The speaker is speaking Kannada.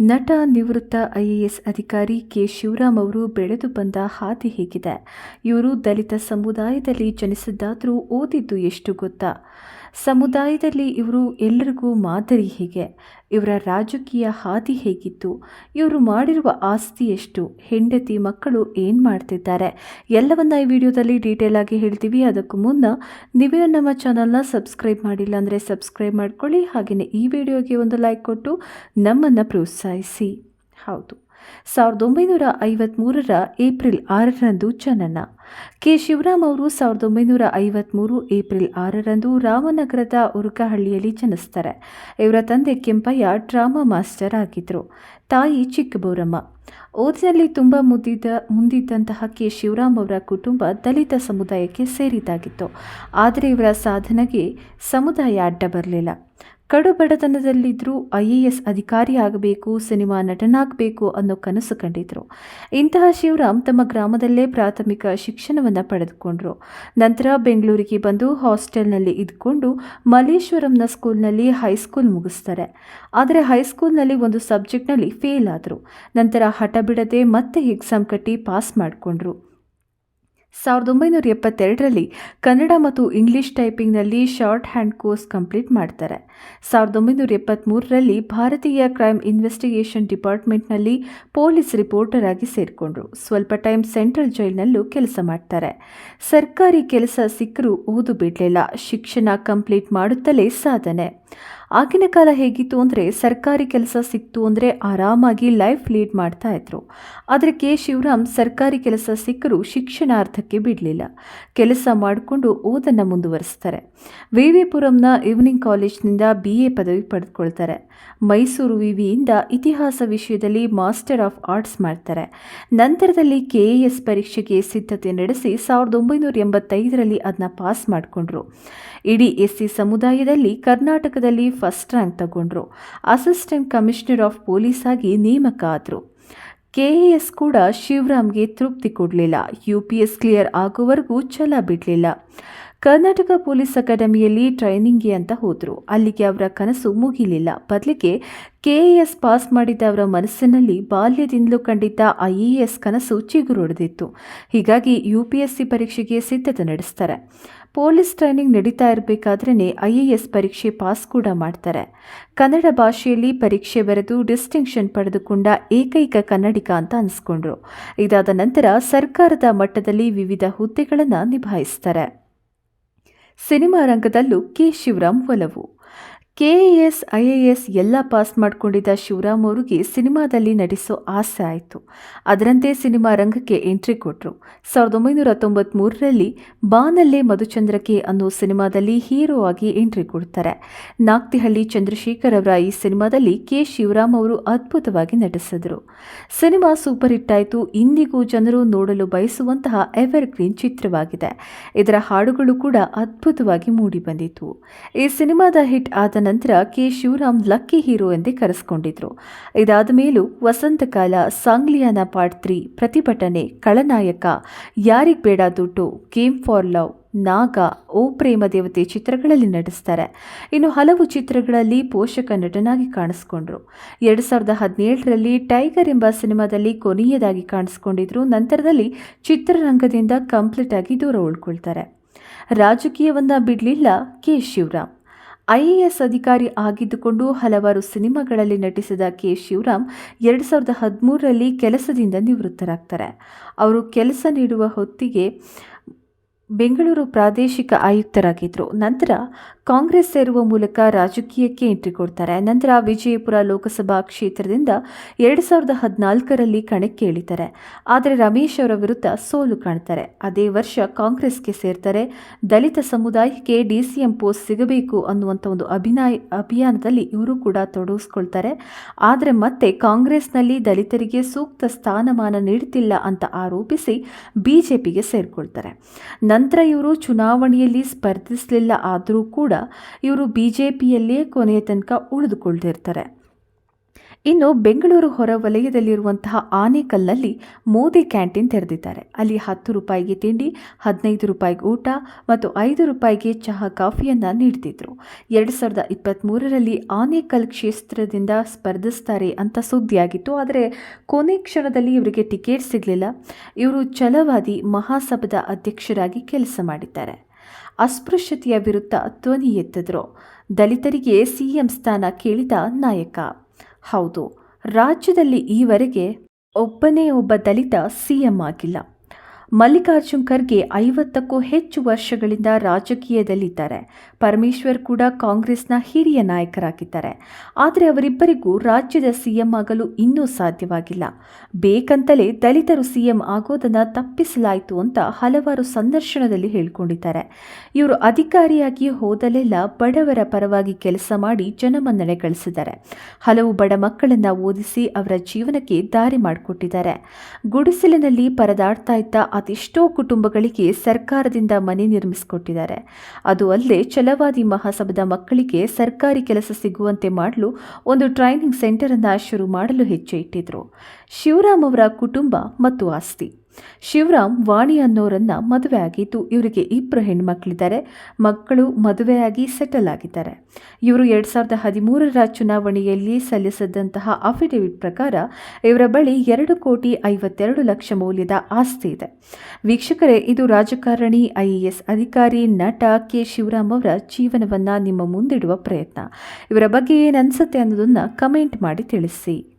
ನಟ ನಿವೃತ್ತ ಐಎಎಸ್ ಅಧಿಕಾರಿ ಕೆ ಶಿವರಾಮ್ ಅವರು ಬೆಳೆದು ಬಂದ ಹಾದಿ ಹೇಗಿದೆ. ಇವರು ದಲಿತ ಸಮುದಾಯದಲ್ಲಿ ಜನಿಸಿದ್ದಾದರೂ ಓದಿದ್ದು ಎಷ್ಟು ಗೊತ್ತಾ? ಸಮುದಾಯದಲ್ಲಿ ಇವರು ಎಲ್ಲರಿಗೂ ಮಾದರಿ ಹೇಗೆ, ಇವರ ರಾಜಕೀಯ ಹಾದಿ ಹೇಗಿತ್ತು, ಇವರು ಮಾಡಿರುವ ಆಸ್ತಿ ಎಷ್ಟು, ಹೆಂಡತಿ ಮಕ್ಕಳು ಏನು ಮಾಡ್ತಿದ್ದಾರೆ, ಎಲ್ಲವನ್ನ ಈ ವಿಡಿಯೋದಲ್ಲಿ ಡೀಟೇಲ್ ಆಗಿ ಹೇಳ್ತೀವಿ. ಅದಕ್ಕೂ ಮುನ್ನ ನೀವೇ ನಮ್ಮ ಚಾನಲ್ನ ಸಬ್ಸ್ಕ್ರೈಬ್ ಮಾಡಿಲ್ಲ ಅಂದರೆ ಸಬ್ಸ್ಕ್ರೈಬ್ ಮಾಡ್ಕೊಳ್ಳಿ ಹಾಗೆಯೇ ಈ ವಿಡಿಯೋಗೆ ಒಂದು ಲೈಕ್ ಕೊಟ್ಟು ನಮ್ಮನ್ನು ಪ್ರೋತ್ಸಾಹಿಸಿ. ಹೌದು. ಸಾವಿರದ ಒಂಬೈನೂರ ಐವತ್ತ್ಮೂರರ ಏಪ್ರಿಲ್ ಆರರಂದು ಜನನ ಕೆ. ಶಿವರಾಮ್ ಅವರು ಸಾವಿರದ ಒಂಬೈನೂರ ಐವತ್ತ್ಮೂರು ಏಪ್ರಿಲ್ ಆರರಂದು ರಾಮನಗರದ ಉರುಕಹಳ್ಳಿಯಲ್ಲಿ ಜನಿಸ್ತಾರೆ. ಇವರ ತಂದೆ ಕೆಂಪಯ್ಯ ಡ್ರಾಮಾ ಮಾಸ್ಟರ್ ಆಗಿದ್ದರು ತಾಯಿ ಚಿಕ್ಕಬೋರಮ್ಮ. ಓದಿನಲ್ಲಿ ತುಂಬ ಮುದ್ದಿದ್ದ ಮುಂದಿದ್ದಂತಹ ಕೆ. ಶಿವರಾಮ್ ಅವರ ಕುಟುಂಬ ದಲಿತ ಸಮುದಾಯಕ್ಕೆ ಸೇರಿದ್ದಾಗಿತ್ತು. ಆದರೆ ಇವರ ಸಾಧನೆಗೆ ಸಮುದಾಯ ಅಡ್ಡ ಬರಲಿಲ್ಲ. ಕಡು ಬಡತನದಲ್ಲಿದ್ದರೂ ಐ ಎ ಎಸ್ ಅಧಿಕಾರಿ ಆಗಬೇಕು, ಸಿನಿಮಾ ನಟನಾಗಬೇಕು ಅನ್ನೋ ಕನಸು ಕಂಡಿದ್ರು. ಇಂತಹ ಶಿವರಾಮ್ ತಮ್ಮ ಗ್ರಾಮದಲ್ಲೇ ಪ್ರಾಥಮಿಕ ಶಿಕ್ಷಣವನ್ನು ಪಡೆದುಕೊಂಡ್ರು. ನಂತರ ಬೆಂಗಳೂರಿಗೆ ಬಂದು ಹಾಸ್ಟೆಲ್ನಲ್ಲಿ ಇದ್ಕೊಂಡು ಮಲ್ಲೇಶ್ವರಂನ ಸ್ಕೂಲ್ನಲ್ಲಿ ಹೈಸ್ಕೂಲ್ ಮುಗಿಸ್ತಾರೆ. ಆದರೆ ಹೈಸ್ಕೂಲ್ನಲ್ಲಿ ಒಂದು ಸಬ್ಜೆಕ್ಟ್ನಲ್ಲಿ ಫೇಲ್ ಆದರು. ನಂತರ ಹಠ ಬಿಡದೆ ಮತ್ತೆ ಎಕ್ಸಾಮ್ ಕಟ್ಟಿ ಪಾಸ್ ಮಾಡಿಕೊಂಡ್ರು. ಸಾವಿರದ ಒಂಬೈನೂರ ಎಪ್ಪತ್ತೆರಡರಲ್ಲಿ ಕನ್ನಡ ಮತ್ತು ಇಂಗ್ಲಿಷ್ ಟೈಪಿಂಗ್ನಲ್ಲಿ ಶಾರ್ಟ್ ಹ್ಯಾಂಡ್ ಕೋರ್ಸ್ ಕಂಪ್ಲೀಟ್ ಮಾಡ್ತಾರೆ. ಸಾವಿರದ ಒಂಬೈನೂರ ಎಪ್ಪತ್ತ್ಮೂರರಲ್ಲಿ ಭಾರತೀಯ ಕ್ರೈಮ್ ಇನ್ವೆಸ್ಟಿಗೇಷನ್ ಡಿಪಾರ್ಟ್ಮೆಂಟ್ನಲ್ಲಿ ಪೊಲೀಸ್ ರಿಪೋರ್ಟರ್ ಆಗಿ ಸೇರಿಕೊಂಡ್ರು ಸ್ವಲ್ಪ ಟೈಮ್ ಸೆಂಟ್ರಲ್ ಜೈಲ್ನಲ್ಲೂ ಕೆಲಸ ಮಾಡ್ತಾರೆ. ಸರ್ಕಾರಿ ಕೆಲಸ ಸಿಕ್ಕರೂ ಓದು ಬಿಡಲಿಲ್ಲ, ಶಿಕ್ಷಣ ಕಂಪ್ಲೀಟ್ ಮಾಡುತ್ತಲೇ ಸಾಧನೆ. ಆಗಿನ ಕಾಲ ಹೇಗಿತ್ತು ಅಂದರೆ ಸರ್ಕಾರಿ ಕೆಲಸ ಸಿಕ್ತು ಅಂದರೆ ಆರಾಮಾಗಿ ಲೈಫ್ ಲೀಡ್ ಮಾಡ್ತಾ ಇದ್ರು. ಆದರೆ ಕೆ. ಶಿವರಾಮ್ ಸರ್ಕಾರಿ ಕೆಲಸ ಸಿಕ್ಕರೂ ಶಿಕ್ಷಣಾರ್ಥಕ್ಕೆ ಬಿಡಲಿಲ್ಲ. ಕೆಲಸ ಮಾಡಿಕೊಂಡು ಓದನ್ನು ಮುಂದುವರಿಸ್ತಾರೆ. ವಿ ವಿ ಪುರಂನ ಈವ್ನಿಂಗ್ ಕಾಲೇಜ್ನಿಂದ ಬಿ ಎ ಪದವಿ ಪಡೆದುಕೊಳ್ತಾರೆ ಮೈಸೂರು ವಿವಿಯಿಂದ ಇತಿಹಾಸ ವಿಷಯದಲ್ಲಿ ಮಾಸ್ಟರ್ ಆಫ್ ಆರ್ಟ್ಸ್ ಮಾಡ್ತಾರೆ. ನಂತರದಲ್ಲಿ ಕೆ ಎ ಎಸ್ ಪರೀಕ್ಷೆಗೆ ಸಿದ್ಧತೆ ನಡೆಸಿ ಸಾವಿರದ ಒಂಬೈನೂರ ಎಂಬತ್ತೈದರಲ್ಲಿ ಅದನ್ನ ಪಾಸ್ ಮಾಡಿಕೊಂಡ್ರು. ಇಡೀ ಎಸ್ ಸಿ ಸಮುದಾಯದಲ್ಲಿ ಕರ್ನಾಟಕದಲ್ಲಿ ಫಸ್ಟ್ ರ್ಯಾಂಕ್ ತಗೊಂಡ್ರು. ಅಸಿಸ್ಟೆಂಟ್ ಕಮಿಷನರ್ ಆಫ್ ಪೊಲೀಸ್ ಆಗಿ ನೇಮಕ ಆದರು. ಕೆ ಎ ಎಸ್ ಕೂಡ ಶಿವರಾಮ್ಗೆ ತೃಪ್ತಿ ಕೊಡಲಿಲ್ಲ. ಯು ಪಿ ಎಸ್ ಕ್ಲಿಯರ್ ಆಗುವವರೆಗೂ ಛಲ ಬಿಡಲಿಲ್ಲ. ಕರ್ನಾಟಕ ಪೊಲೀಸ್ ಅಕಾಡೆಮಿಯಲ್ಲಿ ಟ್ರೈನಿಂಗ್ಗೆ ಅಂತ ಹೋದರು. ಅಲ್ಲಿಗೆ ಅವರ ಕನಸು ಮುಗಿಲಿಲ್ಲ. ಬದಲಿಗೆ ಕೆ ಎ ಎಸ್ ಪಾಸ್ ಮಾಡಿದ ಅವರ ಮನಸ್ಸಿನಲ್ಲಿ ಬಾಲ್ಯದಿಂದಲೂ ಕಂಡಿದ್ದ ಐ ಎ ಎಸ್ ಕನಸು ಚಿಗುರೊಡೆದಿತ್ತು. ಹೀಗಾಗಿ ಯು ಪಿ ಎಸ್ ಸಿ ಪರೀಕ್ಷೆಗೆ ಸಿದ್ಧತೆ ನಡೆಸ್ತಾರೆ. ಪೊಲೀಸ್ ಟ್ರೈನಿಂಗ್ ನಡೀತಾ ಇರಬೇಕಾದ್ರೇ ಐ ಎ ಎಸ್ ಪರೀಕ್ಷೆ ಪಾಸ್ ಕೂಡ ಮಾಡ್ತಾರೆ. ಕನ್ನಡ ಭಾಷೆಯಲ್ಲಿ ಪರೀಕ್ಷೆ ಬರೆದು ಡಿಸ್ಟಿಂಕ್ಷನ್ ಪಡೆದುಕೊಂಡ ಏಕೈಕ ಕನ್ನಡಿಗ ಅಂತ ಅನಿಸ್ಕೊಂಡ್ರು. ಇದಾದ ನಂತರ ಸರ್ಕಾರದ ಮಟ್ಟದಲ್ಲಿ ವಿವಿಧ ಹುದ್ದೆಗಳನ್ನು ನಿಭಾಯಿಸ್ತಾರೆ. ಸಿನಿಮಾ ರಂಗದಲ್ಲೂ ಕೆ. ಶಿವರಾಮ್ ಒಲವು. K A S I A S ಎಲ್ಲ ಪಾಸ್ ಮಾಡಿಕೊಂಡಿದ್ದ ಶಿವರಾಮ್ ಅವರಿಗೆ ಸಿನಿಮಾದಲ್ಲಿ ನಟಿಸೋ ಆಸೆ ಆಯಿತು. ಅದರಂತೆ ಸಿನಿಮಾ ರಂಗಕ್ಕೆ ಎಂಟ್ರಿ ಕೊಟ್ಟರು ಸಾವಿರದ ಒಂಬೈನೂರ ತೊಂಬತ್ತ್ಮೂರರಲ್ಲಿ ಬಾನಲ್ಲೇ ಮಧುಚಂದ್ರಕೆ ಅನ್ನೋ ಸಿನಿಮಾದಲ್ಲಿ ಹೀರೋ ಆಗಿ ಎಂಟ್ರಿ ಕೊಡ್ತಾರೆ. ನಾಗ್ತಿಹಳ್ಳಿ ಚಂದ್ರಶೇಖರ್ ಅವರ ಈ ಸಿನಿಮಾದಲ್ಲಿ ಕೆ ಶಿವರಾಮ್ ಅವರು ಅದ್ಭುತವಾಗಿ ನಟಿಸಿದರು. ಸಿನಿಮಾ ಸೂಪರ್ ಹಿಟ್ ಆಯಿತು. ಇಂದಿಗೂ ಜನರು ನೋಡಲು ಬಯಸುವಂತಹ ಎವರ್ ಗ್ರೀನ್ ಚಿತ್ರವಾಗಿದೆ. ಇದರ ಹಾಡುಗಳು ಕೂಡ ಅದ್ಭುತವಾಗಿ ಮೂಡಿಬಂದಿತು ಈ ಸಿನಿಮಾದ ಹಿಟ್ ಆದ ನಂತರ ಕೆ ಶಿವರಾಮ್ ಲಕ್ಕಿ ಹೀರೋ ಎಂದೇ ಕರೆಸ್ಕೊಂಡಿದ್ರು. ಇದಾದ ಮೇಲೂ ವಸಂತಕಾಲ ಸಾಂಗ್ಲಿಯಾನ ಪಾರ್ಟ್ ತ್ರೀ ಪ್ರತಿಭಟನೆ, ಖಳನಾಯಕ, ಯಾರಿಗ್ ಬೇಡ ದುಡ್ಡು ಗೇಮ್ ಫಾರ್ ಲವ್, ನಾಗ, ಓ ಪ್ರೇಮ ದೇವತೆ ಚಿತ್ರಗಳಲ್ಲಿ ನಟಿಸ್ತಾರೆ. ಇನ್ನು ಹಲವು ಚಿತ್ರಗಳಲ್ಲಿ ಪೋಷಕ ನಟನಾಗಿ ಕಾಣಿಸ್ಕೊಂಡ್ರು. ಎರಡು ಸಾವಿರದ ಹದಿನೇಳರಲ್ಲಿ ಟೈಗರ್ ಎಂಬ ಸಿನಿಮಾದಲ್ಲಿ ಕೊನೆಯದಾಗಿ ಕಾಣಿಸ್ಕೊಂಡಿದ್ರು. ನಂತರದಲ್ಲಿ ಚಿತ್ರರಂಗದಿಂದ ಕಂಪ್ಲೀಟ್ ಆಗಿ ದೂರ ಉಳ್ಕೊಳ್ತಾರೆ. ರಾಜಕೀಯವನ್ನ ಬಿಡಲಿಲ್ಲ K Shivaram I A S ಅಧಿಕಾರಿ ಆಗಿದ್ದುಕೊಂಡು ಹಲವಾರು ಸಿನಿಮಾಗಳಲ್ಲಿ ನಟಿಸಿದ ಕೆ. ಶಿವರಾಮ್ ಎರಡು ಸಾವಿರದ ಹದಿಮೂರರಲ್ಲಿ ಕೆಲಸದಿಂದ ನಿವೃತ್ತರಾಗ್ತಾರೆ. ಅವರು ಕೆಲಸ ನೀಡುವ ಹೊತ್ತಿಗೆ ಬೆಂಗಳೂರು ಪ್ರಾದೇಶಿಕ ಆಯುಕ್ತರಾಗಿದ್ದರು ನಂತರ ಕಾಂಗ್ರೆಸ್ ಸೇರುವ ಮೂಲಕ ರಾಜಕೀಯಕ್ಕೆ ಎಂಟ್ರಿ ಕೊಡ್ತಾರೆ. ನಂತರ ವಿಜಯಪುರ ಲೋಕಸಭಾ ಕ್ಷೇತ್ರದಿಂದ ಎರಡು ಸಾವಿರದ ಹದಿನಾಲ್ಕರಲ್ಲಿ ಕಣಕ್ಕೆ ಇಳಿತಾರೆ. ಆದರೆ ರಮೇಶ್ ಅವರ ವಿರುದ್ಧ ಸೋಲು ಕಾಣ್ತಾರೆ. ಅದೇ ವರ್ಷ ಕಾಂಗ್ರೆಸ್ಗೆ ಸೇರ್ತಾರೆ. ದಲಿತ ಸಮುದಾಯಕ್ಕೆ ಡಿಸಿಎಂ ಪೋಸ್ಟ್ ಸಿಗಬೇಕು ಅನ್ನುವಂಥ ಒಂದು ಅಭಿನಯ, ಅಭಿಯಾನದಲ್ಲಿ ಇವರು ಕೂಡ ತೊಡಗಿಸ್ಕೊಳ್ತಾರೆ. ಆದರೆ ಮತ್ತೆ ಕಾಂಗ್ರೆಸ್ನಲ್ಲಿ ದಲಿತರಿಗೆ ಸೂಕ್ತ ಸ್ಥಾನಮಾನ ನೀಡುತ್ತಿಲ್ಲ ಅಂತ ಆರೋಪಿಸಿ ಬಿಜೆಪಿಗೆ ಸೇರಿಕೊಳ್ತಾರೆ. ನಂತರ ಇವರು ಚುನಾವಣೆಯಲ್ಲಿ ಸ್ಪರ್ಧಿಸಲಿಲ್ಲ ಆದರೂ ಕೂಡ ಇವರು ಬಿ ಜೆ ಪಿಯಲ್ಲಿಯೇ ಕೊನೆಯ ತನಕ ಉಳಿದುಕೊಳ್ತಿರ್ತಾರೆ. ಇನ್ನು ಬೆಂಗಳೂರು ಹೊರವಲಯದಲ್ಲಿರುವಂತಹ ಆನೇಕಲ್ನಲ್ಲಿ ಮೋದಿ ಕ್ಯಾಂಟೀನ್ ತೆರೆದಿದ್ದಾರೆ. ಅಲ್ಲಿ ಹತ್ತು ರೂಪಾಯಿಗೆ ತಿಂಡಿ, ಹದಿನೈದು ರೂಪಾಯಿಗೆ ಊಟ ಮತ್ತು ಐದು ರೂಪಾಯಿಗೆ ಚಹಾ, ಕಾಫಿಯನ್ನು ನೀಡ್ತಿದ್ರು. ಎರಡು ಸಾವಿರದ ಇಪ್ಪತ್ತ್ಮೂರರಲ್ಲಿ ಆನೇಕಲ್ ಕ್ಷೇತ್ರದಿಂದ ಸ್ಪರ್ಧಿಸ್ತಾರೆ ಅಂತ ಸುದ್ದಿಯಾಗಿತ್ತು. ಆದರೆ ಕೊನೆ ಕ್ಷಣದಲ್ಲಿ ಇವರಿಗೆ ಟಿಕೆಟ್ ಸಿಗಲಿಲ್ಲ. ಇವರು ಛಲವಾದಿ ಮಹಾಸಭದ ಅಧ್ಯಕ್ಷರಾಗಿ ಕೆಲಸ ಮಾಡಿದ್ದಾರೆ. ಅಸ್ಪೃಶ್ಯತೆಯ ವಿರುದ್ಧ ಧ್ವನಿ ಎತ್ತಿದ್ರು. ದಲಿತರಿಗೆ ಸಿಎಂ ಸ್ಥಾನ ಕೇಳಿದ ನಾಯಕ. ಹೌದು, ರಾಜ್ಯದಲ್ಲಿ ಈವರೆಗೆ ಒಬ್ಬನೇ ಒಬ್ಬ ದಲಿತ ಸಿಎಂ ಆಗಿಲ್ಲ. ಮಲ್ಲಿಕಾರ್ಜುನ್ ಖರ್ಗೆ ಐವತ್ತಕ್ಕೂ ಹೆಚ್ಚು ವರ್ಷಗಳಿಂದ ರಾಜಕೀಯದಲ್ಲಿದ್ದಾರೆ. ಪರಮೇಶ್ವರ್ ಕೂಡ ಕಾಂಗ್ರೆಸ್ನ ಹಿರಿಯ ನಾಯಕರಾಗಿದ್ದಾರೆ. ಆದರೆ ಅವರಿಬ್ಬರಿಗೂ ರಾಜ್ಯದ ಸಿಎಂ ಆಗಲು ಇನ್ನೂ ಸಾಧ್ಯವಾಗಿಲ್ಲ. ಬೇಕಂತಲೇ ದಲಿತರು ಸಿಎಂ ಆಗೋದನ್ನು ತಪ್ಪಿಸಲಾಯಿತು ಅಂತ ಹಲವಾರು ಸಂದರ್ಶನದಲ್ಲಿ ಹೇಳಿಕೊಂಡಿದ್ದಾರೆ. ಇವರು ಅಧಿಕಾರಿಯಾಗಿ ಹೋದಲೆಲ್ಲ ಬಡವರ ಪರವಾಗಿ ಕೆಲಸ ಮಾಡಿ ಜನಮನ್ನಣೆ ಗಳಿಸಿದ್ದಾರೆ. ಹಲವು ಬಡ ಮಕ್ಕಳನ್ನು ಓದಿಸಿ ಅವರ ಜೀವನಕ್ಕೆ ದಾರಿ ಮಾಡಿಕೊಟ್ಟಿದ್ದಾರೆ. ಗುಡಿಸಲಿನಲ್ಲಿ ಪರದಾಡ್ತಾ ಇದ್ದ ಅದೆಷ್ಟೋ ಕುಟುಂಬಗಳಿಗೆ ಸರ್ಕಾರದಿಂದ ಮನೆ ನಿರ್ಮಿಸಿಕೊಟ್ಟಿದ್ದಾರೆ. ಅದು ಅಲ್ಲದೆ ಛಲವಾದಿ ಮಹಾಸಭದ ಮಕ್ಕಳಿಗೆ ಸರ್ಕಾರಿ ಕೆಲಸ ಸಿಗುವಂತೆ ಮಾಡಲು ಒಂದು ಟ್ರೈನಿಂಗ್ ಸೆಂಟರನ್ನು ಶುರು ಮಾಡಲು ಹೆಜ್ಜೆ ಇಟ್ಟಿದ್ರು ಶಿವರಾಮ್ ಅವರ ಕುಟುಂಬ ಮತ್ತು ಆಸ್ತಿ. ಶಿವರಾಮ್ ವಾಣಿ ಅನ್ನೋರನ್ನ ಮದುವೆ ಆಗಿದ್ದು ಇವರಿಗೆ ಇಬ್ಬರು ಹೆಣ್ಮಕ್ಳಿದ್ದಾರೆ. ಮಕ್ಕಳು ಮದುವೆಯಾಗಿ ಸೆಟಲ್ ಆಗಿದ್ದಾರೆ. ಇವರು ಎರಡು ಸಾವಿರದ ಹದಿಮೂರರ ಚುನಾವಣೆಯಲ್ಲಿ ಸಲ್ಲಿಸಿದಂತಹ ಅಫಿಡವಿಟ್ ಪ್ರಕಾರ ಇವರ ಬಳಿ ಎರಡು ಕೋಟಿ ಐವತ್ತೆರಡು ಲಕ್ಷ ಮೌಲ್ಯದ ಆಸ್ತಿ ಇದೆ. ವೀಕ್ಷಕರೇ, ಇದು ರಾಜಕಾರಣಿ, ಐಎಎಸ್ ಅಧಿಕಾರಿ ನಟ ಕೆ. ಶಿವರಾಮ್ ಅವರ ಜೀವನವನ್ನು ನಿಮ್ಮ ಮುಂದಿಡುವ ಪ್ರಯತ್ನ. ಇವರ ಬಗ್ಗೆ ಏನನ್ಸುತ್ತೆ ಅನ್ನೋದನ್ನ ಅನ್ನೋದನ್ನು ಕಮೆಂಟ್ ಮಾಡಿ ತಿಳಿಸಿ.